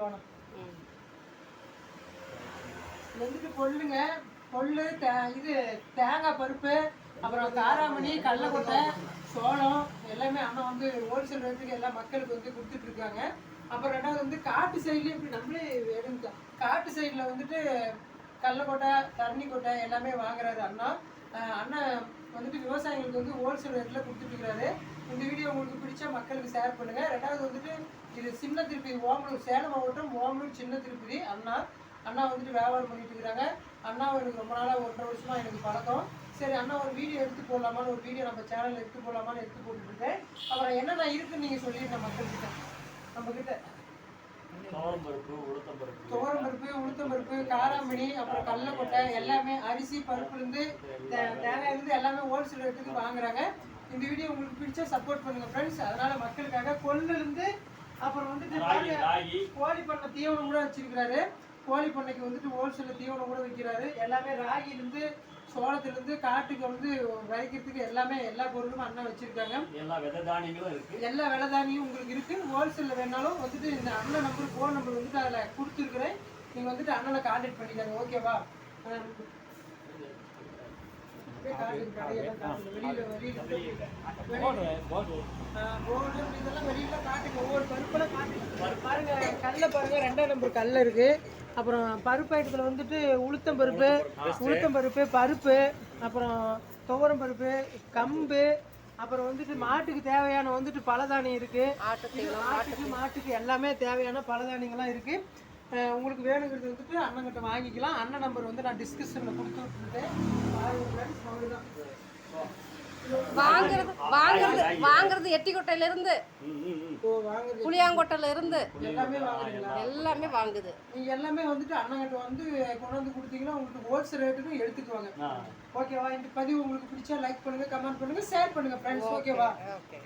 வேணும் ம். இது வந்துட்டு கொள்ளுங்க. கொள்ளு தே- இது தேங்காய் பருப்பு அப்புறம் காராமணி கடலக்கொட்டை சோளம் எல்லாமே அம்மா வந்து ஹோல்சேல் ரேட்டுக்கு எல்லா மக்களுக்கு வந்து கொடுத்துட்டு இருக்காங்க. அப்புறம் ரெண்டாவது வந்து காட்டு சைட்லேயும் இப்படி நம்மளே எடுக்கலாம் காட்டு சைடில் வந்துட்டு கடலக்கொட்டை தண்ணி கொட்டை எல்லாமே வாங்குறாரு அண்ணா. அண்ணா அண்ணன் வந்துட்டு விவசாயிகளுக்கு வந்து ஹோல்சேல் ரேட்டில் கொடுத்துட்டு இருக்கிறாரு. இந்த வீடியோ உங்களுக்கு பிடிச்சா மக்களுக்கு ஷேர் பண்ணுங்கள் ரெண்டாவது வந்துட்டு இது சின்ன திருப்பதி ஓமலூர் சேலம் மாவட்டம் ஓமலூர் சின்ன திருப்பதி. அண்ணா அண்ணா வந்துட்டு வியாபாரம் பண்ணிட்டு இருக்கிறாங்க அண்ணா எனக்கு ரொம்ப நாளாக ஒன்றரை வருஷமாக எனக்கு பழக்கம். சரி அண்ணா ஒரு வீடியோ எடுத்து போடலாமான்னு ஒரு வீடியோ நம்ம சேனலில் எடுத்து போடலாமான்னு எடுத்து போட்டுருக்கேன் அப்புறம் என்னென்ன இருக்குன்னு நீங்கள் சொல்லிடுங்க மக்கள்கிட்ட. நம்மக்கிட்ட கிட்ட துவரம் பருப்பு உளுத்தம் பருப்பு. பருப்பு பருப்பு காராமணி அப்புறம் கடலக்கொட்டை எல்லாமே அரிசி பருப்புலேருந்து தேங்காயிலேருந்து எல்லாமே ஹோல்சேல் ரேட்டுக்கு வாங்குறாங்க. இந்த வீடியோ உங்களுக்கு பிடிச்சா சப்போர்ட் பண்ணுங்க ஃப்ரெண்ட்ஸ் அதனால மக்களுக்காக கொள்ளுலேருந்து அப்புறம் வந்துட்டு கோழி பண்ணை தீவனம் கூட வச்சிருக்கிறாரு. கோழி பண்ணைக்கு வந்துட்டு ஹோல்சேலில் தீவனம் கூட விற்கிறாரு. எல்லாமே ராகிலேருந்து சோளத்துலேருந்து காட்டுக்கு வந்து விதைக்கிறதுக்கு எல்லாமே எல்லா பொருளும் அண்ணன் வச்சிருக்காங்க. எல்லா வித தானியங்களும் இருக்கு. எல்லா விலைதானியும் உங்களுக்கு இருக்கு. ஹோல்சேலில் வேணாலும் வந்துட்டு இந்த அண்ணன் நம்பர் ஃபோன் நம்பர் வந்துட்டு அதில் கொடுத்துருக்குறேன். நீங்கள் வந்துட்டு அண்ணனை கான்டாக்ட் பண்ணிக்கோங்க. ஓகேவா வெளியில காட்டுங்க. ஒவ்வொரு பருப்பெல்லாம் காட்டுங்க. பாருங்க கல்ல பாருங்க. ரெண்டாம் நம்பர் கல்ல இருக்கு. அப்புறம் பருப்பு ஐட்டத்தில் வந்துட்டு உளுத்தம் பருப்பு உளுத்தம் பருப்பு பருப்பு அப்புறம் துவரம் பருப்பு கம்பு அப்புறம் வந்துட்டு மாட்டுக்கு தேவையான வந்துட்டு பலதானியம் இருக்கு. இது மாட்டுக்கு மாட்டுக்கு எல்லாமே தேவையான பலதானியங்கள்லாம் இருக்கு. உங்களுக்கு வேணுங்கிறது வந்துட்டு அண்ணன்கிட்ட வாங்கிக்கலாம். அண்ணன் நம்பர் வந்து நான் டிஸ்கிரிப்ஷனில் கொடுத்து வாங்குறது வாங்குறது வாங்குறது எட்டிக்கொட்டையில இருந்து புளியாங்கொட்டையில இருந்து எல்லாமே வாங்குறீங்களா? எல்லாமே வாங்குது. நீங்க எல்லாமே வந்துட்டு அண்ணங்கிட்ட வந்து கொண்டு வந்து கொடுத்தீங்கன்னா உங்களுக்கு ஹோல்சேல் ரேட்டுக்கு எடுத்துக்குவாங்க. ஓகேவா இந்த பதிவு உங்களுக்கு பிடிச்சா லைக் பண்ணுங்க கமெண்ட் பண்ணுங்க ஷேர் பண்ணுங்க ஃப்ரெண்ட்ஸ் ஓகேவா ஓகே